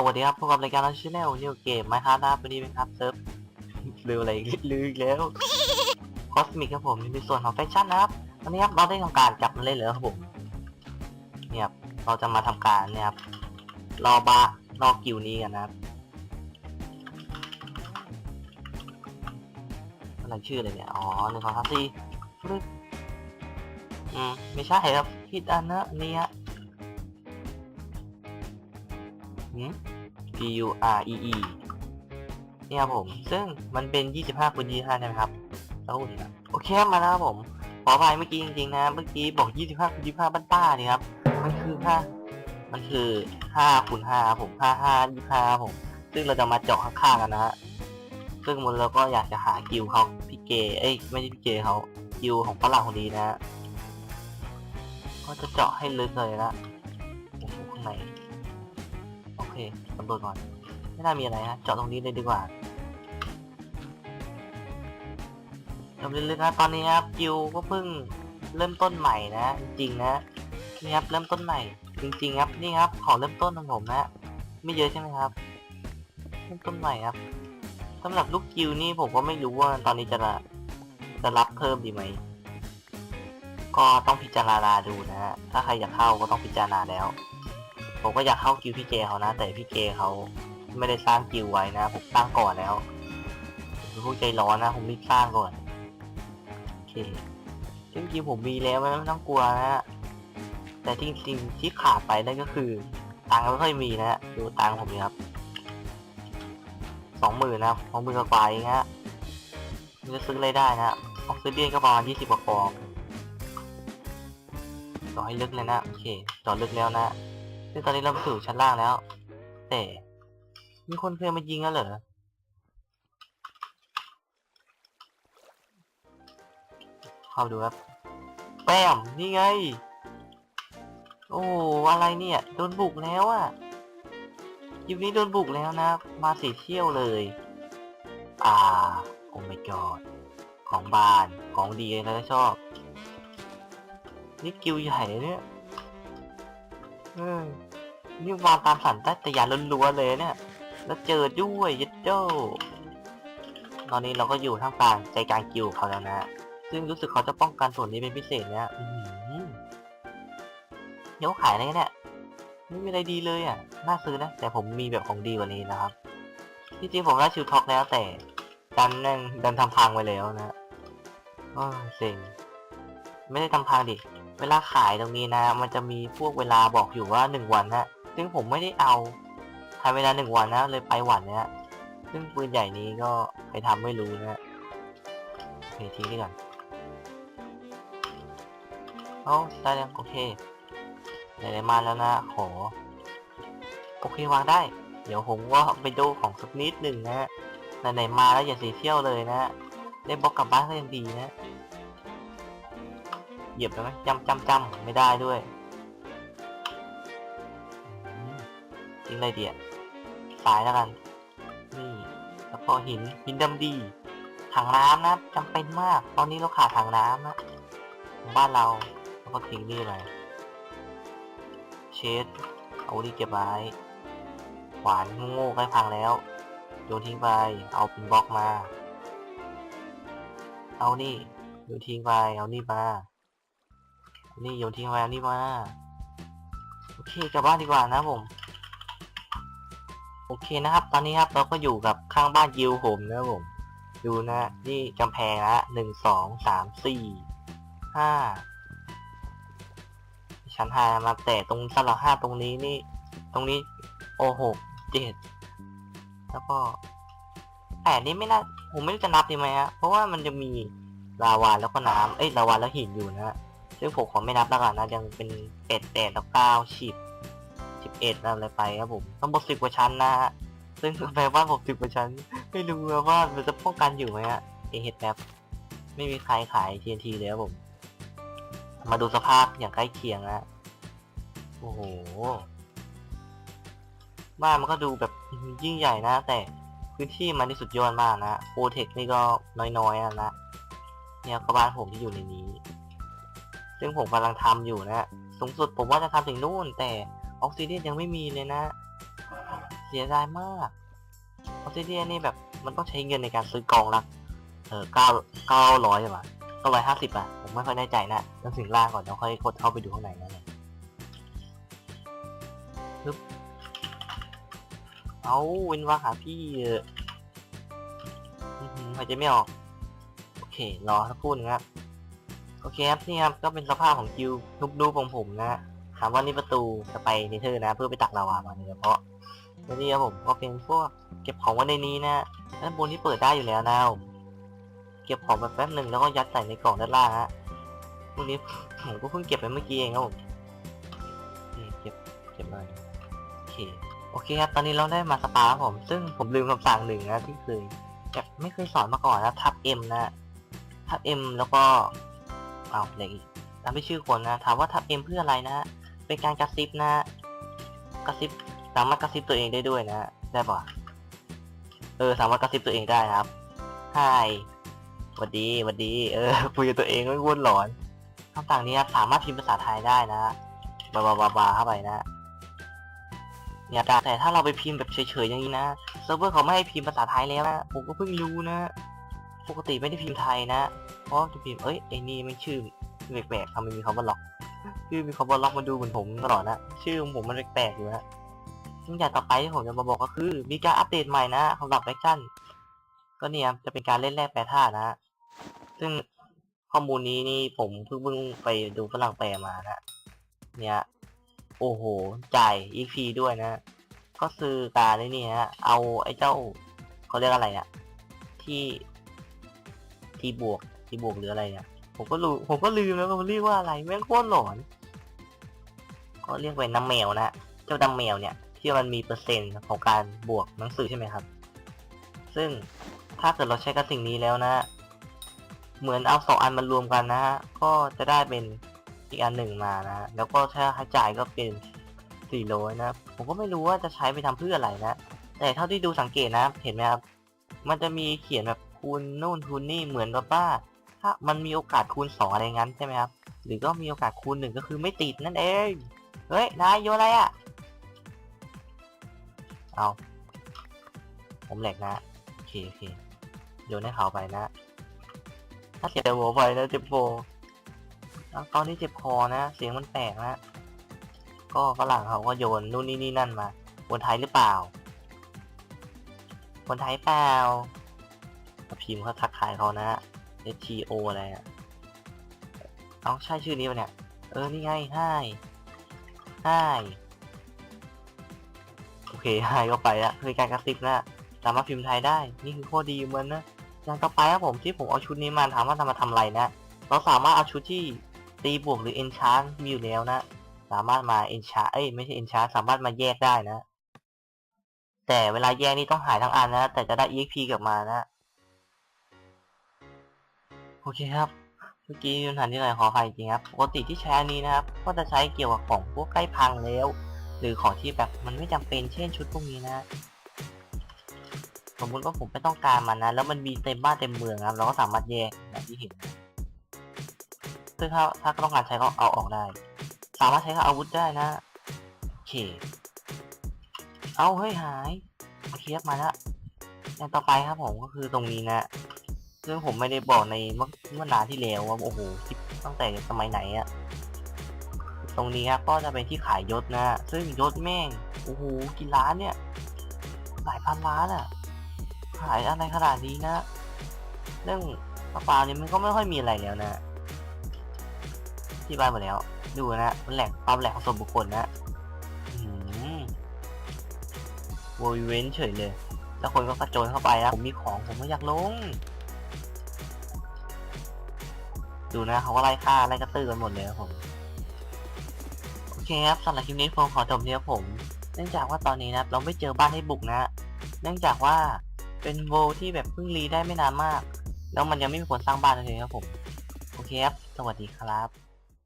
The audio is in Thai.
สวัสดีครับพบกับรายการเราชแนลนิวเกมไมครับนะวันนี้เป็นครับเซิร์ฟลืมอะไรลืมอีกแล้วคอสมิกครับผมในส่วนของแฟชั่นนะครับวันนี้ครับเราได้ทำการจับมันเล่นเลยครับผมเนี่ยครับเราจะมาทำการเนี่ยครับรอบารอกิวนี้กันนะครับอะไรชื่ออะไรเนี่ยอ๋อหนึ่งสองสามสี่อืมไม่ใช่ครับผิดอันนะนี่ฮ U R E E เนี่ยครับผม ซึ่งมันเป็น 25คูณ25ใช่ไหมครับแล้วคุณนโอเคมาแล้วครับผม ขออภัยเมื่อกี้จริงๆนะ เมื่อกี้บอก 25คูณ25 บ้านป้านี่ครับ มันคือ5มันคือ5คูณ5ครับผม5 5 25ครับผม ซึ่งเราจะมาเจาะข้างๆกันนะฮะ ซึ่งมันเราก็อยากจะหากิวเขาพี่เกเอ้ย ไม่ใช่พี่เกเขากิวของฝรั่งคนดีนะฮะก็จะเจาะให้ลึกเลยนะโอ้โหข้างใน เคสำรวจก่อน ไม่น่ามีอะไรฮะ เจาะตรงนี้เลยดีกว่าจำเลยๆนะตอนนี้ครับกิวก็เพิ่งเริ่มต้นใหม่นะ จริงๆนะนี่ครับเริ่มต้นใหม่ จริง ๆ ครับนี่ครับของเริ่มต้นของผมนะไม่เยอะใช่ไหมครับเริ่มต้นใหม่ครับสำหรับลูกกิวนี่ผมก็ไม่รู้ว่าตอนนี้จะละจะรับเพิ่มดีไหมก็ต้องพิจารณาดูนะฮะถ้าใครอยากเข้าก็ต้องพิจารณาแล้ว ผมก็อยากเข้ากิวพี่เจเขานะ แต่พี่เจเขาไม่ได้สร้างกิวไว้นะ ผมสร้างก่อนแล้วผมเป็นพวกใจร้อนนะ ผมรีบสร้างก่อนโอเคซึ่งจริงๆผมมีแล้วไม่ต้องกลัวนะฮะแต่จริงๆที่ขาดไปนั่นก็คือตังค์ไม่ค่อยมีนะฮะดูตังค์ผมนี่ครับสองหมื่นนะสองหมื่นกว่าเองฮะมันจะซื้ออะไรได้นะออกซิเดียนก็ประมาณยี่สิบกว่ากองต่อให้ลึกเลยนะ โอเคจอดลึกแล้วนะ ซึ่งตอนนี้เราไปสู่ชั้นล่างแล้ว แต่มีคนเคยมายิงแล้วเหรอเข้าดูครับ แป้มนี่ไง โอ้อะไรเนี่ย โดนบุกแล้วอะยิมนี้โดนบุกแล้วนะ มาสีเที่ยวเลย อ่า โอ้ my god ของบานของดีนะชอบ นี่กิวใหญ่เนี่ย เออนี่วางตามสันตัตยานล้วนๆเลยเนี่ย แล้วเจอด้วยยัดโจตอนนี้เราก็อยู่ท่ามกลางใจกลางกิวเขาแล้วนะ ซึ่งรู้สึกเขาจะป้องกันส่วนนี้เป็นพิเศษเนี่ยอือหือเดี๋ยวขายอะไรกันเนี่ยไม่มีอะไรดีเลยอะ น่าซื้อนะ แต่ผมมีแบบของดีกว่านี้นะครับที่จริงผมได้ชิวท็อกแล้วแต่ดันนั่งดันทำพังไปแล้วนะโอ้เซ็งไม่ได้ทำพังดิ เวลาขายตรงนี้นะ มันจะมีพวกเวลาบอกอยู่ว่าหนึ่งวันนะซึ่งผมไม่ได้เอาทำเวลาหนึ่งวันนะเลยไปวันนี้ซึ่งปืนใหญ่นี้ก็ไปทำไม่รู้นะโอเคทิ้งดีก่อนเอาได้แล้วโอเคไหนๆมาแล้วนะขอโอเควางได้ เดี๋ยวผมก็ไปดูของสักนิดหนึ่งนะฮะไหนๆมาแล้วอย่าเสียเที่ยวเลยนะ ได้บล็อกกลับบ้านก็ยังดีนะ เหยียบได้ไหมจำจำจำไม่ได้ด้วยทิ้งอะไรเดียสายแล้วกัน นี่แล้วก็หินหินดำดี ถังน้ำนะจำเป็นมาก ตอนนี้เราขาดถังน้ำนะของบ้านเราแล้วก็ทิ้งนี่เลยเชดเอาดีเก็บไว้ขวานโง่ใกล้พังแล้วโยนทิ้งไป เอาเป็นบล็อกมา เอานี่โยนทิ้งไป เอานี่มา นี่โยนทิ้งไว้นี่มา โอเคกลับบ้านดีกว่านะผม โอเคนะครับ ตอนนี้ครับเราก็อยู่กับข้างบ้านยิวผมนะผม ดูนะนี่กำแพงละหนึ่งสองสามสี่ห้าชั้นห้ามาแต่ตรงสลักห้าตรงนี้นี่ ตรงนี้โอหกเจ็ดแล้วก็แปดนี่ไม่น่าผมไม่รู้จะนับดีไหมฮะเพราะว่ามันจะมีลาวาแล้วก็น้ำเอ้ยลาวาแล้วหินอยู่นะฮะ ซึ่งผมขอไม่นับแล้วกันนะยังเป็นเป็ดแปดแล้วเก้าสิบสิบเอ็ดอะไรไปครับผมต้องบอกสิบกว่าชั้นนะฮะซึ่งแปลว่าผมสิบกว่าชั้น ไม่รู้ว่ามันจะป้องกันอยู่ไหมฮะเอเฮดแอปไม่มีใครขาย TNT เลยครับผม มาดูสภาพอย่างใกล้เคียงนะโอ้โห บ้านมันก็ดูแบบยิ่งใหญ่นะ แต่พื้นที่มันนี่สุดยอดมากนะโปรเทคนี่ก็น้อยๆอะนะเนี่ยก็บ้านผมที่อยู่ในนี้ ซึ่งผมกำลังทำอยู่นะสูงสุดผมว่าจะทำถึงนู่น แต่ออกซิเดียนยังไม่มีเลยนะ เสียดายมากออสเตรเลียนี่แบบมันต้องใช้เงินในการซื้อกองละเออเก้าเก้าร้อยใช่ปะเก้าร้อยห้าสิบอะ ผมไม่ค่อยแน่ใจนะต้องถึงล่างก่อนแล้วค่อยกดเข้าไปดูข้างในนั่นแหละปึ๊บเอาเว้นว่าหาพี่เอออื้อหือหายใจไม่ออก โอเค รอสักครู่นึงครับ โอเคครับนี่ครับก็เป็นสภาพของคิวนุบนูของผมนะถามว่านี่ประตูจะไปเนเธอร์นะ เพื่อไปตักลาวามาโดยเฉพาะแล้วนี่ครับผมก็เป็นพวกเก็บของไว้ในนี้นะด้านบนที่เปิดได้อยู่แล้วนะผมเก็บของแบบแป๊บหนึ่งแล้วก็ยัดใส่ในกล่องด้านล่างฮะพวกนี้ผมก็เพิ่งเก็บไปเมื่อกี้เองครับผมนี่เก็บเก็บเลยโอเคโอเคครับตอนนี้เราได้มาสปาครับผม ซึ่งผมลืมคำสั่งหนึ่งนะที่เคยแบบไม่เคยสอนมาก่อนนะทับเอ็มนะทับเอ็มแล้วก็ เอาอะไรอีกตามที่ชื่อคนนะ ถามว่าทับเอ็มเพื่ออะไรนะ เป็นการกระซิบนะ กระซิบสามารถกระซิบตัวเองได้ด้วยนะ ได้ปะเออ สามารถกระซิบตัวเองได้ครับไฮหวัดดีวัดดี เออคุยกับตัวเองไม่วุ่นหลอนคำสั่งนี้ครับสามารถพิมพ์ภาษาไทยได้นะบาบาบาบาเข้าไปนะเนี่ยแต่ถ้าเราไปพิมพ์แบบเฉยๆอย่างนี้นะเซิร์ฟเวอร์เขาไม่ให้พิมพ์ภาษาไทยแล้วนะผมก็เพิ่งรู้นะ ปกติไม่ได้พิมพ์ไทยนะ เพราะจะพิมพ์เอ้ยไอ้นี่ไม่ชื่อแปลกๆทำไมมีคำว่าล็อกชื่อมีคำว่าล็อกมาดูเหมือนผมตลอดนะ ชื่อของผมมันแปลกๆอยู่นะซึ่งอย่างต่อไปที่ผมจะมาบอกก็คือ มีการอัปเดตใหม่นะสำหรับแฟชั่น ก็เนี่ยจะเป็นการเล่นแร่แปรธาตุนะ ซึ่งข้อมูลนี้นี่ผมเพิ่งเพิ่งไปดูฝรั่งแปลมานะ เนี่ย โอ้โห จ่าย EP ด้วยนะ ก็คือการไอ้นี่ฮะเอาไอ้เจ้าเขาเรียกอะไรอะที่ ที่บวกที่บวกหรืออะไรเนี่ยผมก็รู้ผมก็ลืมแล้วว่ามันเรียกว่าอะไรแม่งโคตรหลอนก็เรียกเป็นน้ำแมวนะเจ้าดำแมวเนี่ยที่มันมีเปอร์เซ็นต์ของการบวกหนังสือใช่ไหมครับ ซึ่งถ้าเกิดเราใช้กับสิ่งนี้แล้วนะ เหมือนเอาสองอันมารวมกันนะฮะก็จะได้เป็นอีกอันหนึ่งมานะ แล้วก็ถ้าค่าจ่ายก็เป็นสี่ร้อยนะผมก็ไม่รู้ว่าจะใช้ไปทำเพื่ออะไรนะ แต่เท่าที่ดูสังเกตนะ เห็นไหมครับ มันจะมีเขียนแบบ คูณนู่นคูณนี่เหมือนกับว่าถ้ามันมีโอกาสคูณสองอะไรงั้นใช่ไหมครับ หรือก็มีโอกาสคูณหนึ่งก็คือไม่ติดนั่นเอง เฮ้ย นายโยอะไรอะ่ะ เอา ผมแหลกนะโอเคโอเคโยนให้เขาไปนะ ถ้าเสียแต่หัวไปนะเจ็บโฟแล้วตอนนี้เจ็บคอนะ เสียงมันแปลกนะ ก็ฝรั่งเขาก็โยนนู่นนี่นี่นั่นมาคนไทยหรือเปล่า คนไทยเปล่า พิมพ์เขาทักทายเขานะ S T O อะไรอะเอาใช่ชื่อนี้ปะเนี่ย เออ นี่ไง Hi Hi โอเค Hi ก็ไปละคือการกระซิบนะสามารถพิมพ์ไทยได้ นี่คือข้อดีของมันนะอย่างต่อไปครับผมที่ผมเอาชุดนี้มาถามว่าทำมาทำอะไรนะ เราสามารถเอาชุดที่ตีบวกหรือ enchant มีอยู่แล้วนะ สามารถมา enchant เอ้ยไม่ใช่ enchant สามารถมาแยกได้นะ แต่เวลาแยกนี่ต้องหายทั้งอันนะ แต่จะได้ exp กลับมานะ อเคครับ เมื่อกี้ยุนหันที่ไหนขออภัยจริงครับ ปกติที่ใช้อันนี้นะครับ ก็จะใช้เกี่ยวกับของพวกใกล้พังแล้ว หรือของที่แบบมันไม่จำเป็น เช่นชุดพวกนี้นะ สมมติว่าผมไม่ต้องการมันนะ แล้วมันมีเต็มบ้านเต็มเมืองครับ เราก็สามารถแยกแบบที่เห็น ซึ่งถ้าถ้าต้องการใช้ก็เอาออกได้ สามารถใช้กับอาวุธได้นะ โอเค เอาเฮ้ยหาย โอเคครับมาแล้วอย่างต่อไปครับผมก็คือตรงนี้นะ ซึ่งผมไม่ได้บอกในเมื่อเมื่อนานที่แล้วว่าโอ้โหคลิปตั้งแต่สมัยไหนอะตรงนี้ครับก็จะเป็นที่ขายยศนะ ซึ่งยศแม่งโอ้โหกี่ล้านเนี่ยหลายพันล้านอะขายอะไรขนาดนี้นะ เรื่องกระเป๋าเนี่ยมันก็ไม่ค่อยมีอะไรแล้วนะที่บ้านหมดแล้ว ดูนะมันแหลกความแหลกของส่วนบุคคลนะโวยเว้นเฉยเลย แล้วคนก็กระโจนเข้าไปนะผมมีของผมก็อยากลง ดูนะเขาก็ไล่ฆ่าไล่กระตือกันหมดเลยครับผมโอเคครับสำหรับคลิปนี้ผมขอจบเที่ครับผม เนื่องจากว่าตอนนี้นะเราไม่เจอบ้านให้บุกนะ เนื่องจากว่าเป็นโวที่แบบเพิ่งรีได้ไม่นานมาก แล้วมันยังไม่มีคนสร้างบ้านเลยครับผม โอเคครับ สวัสดีครับ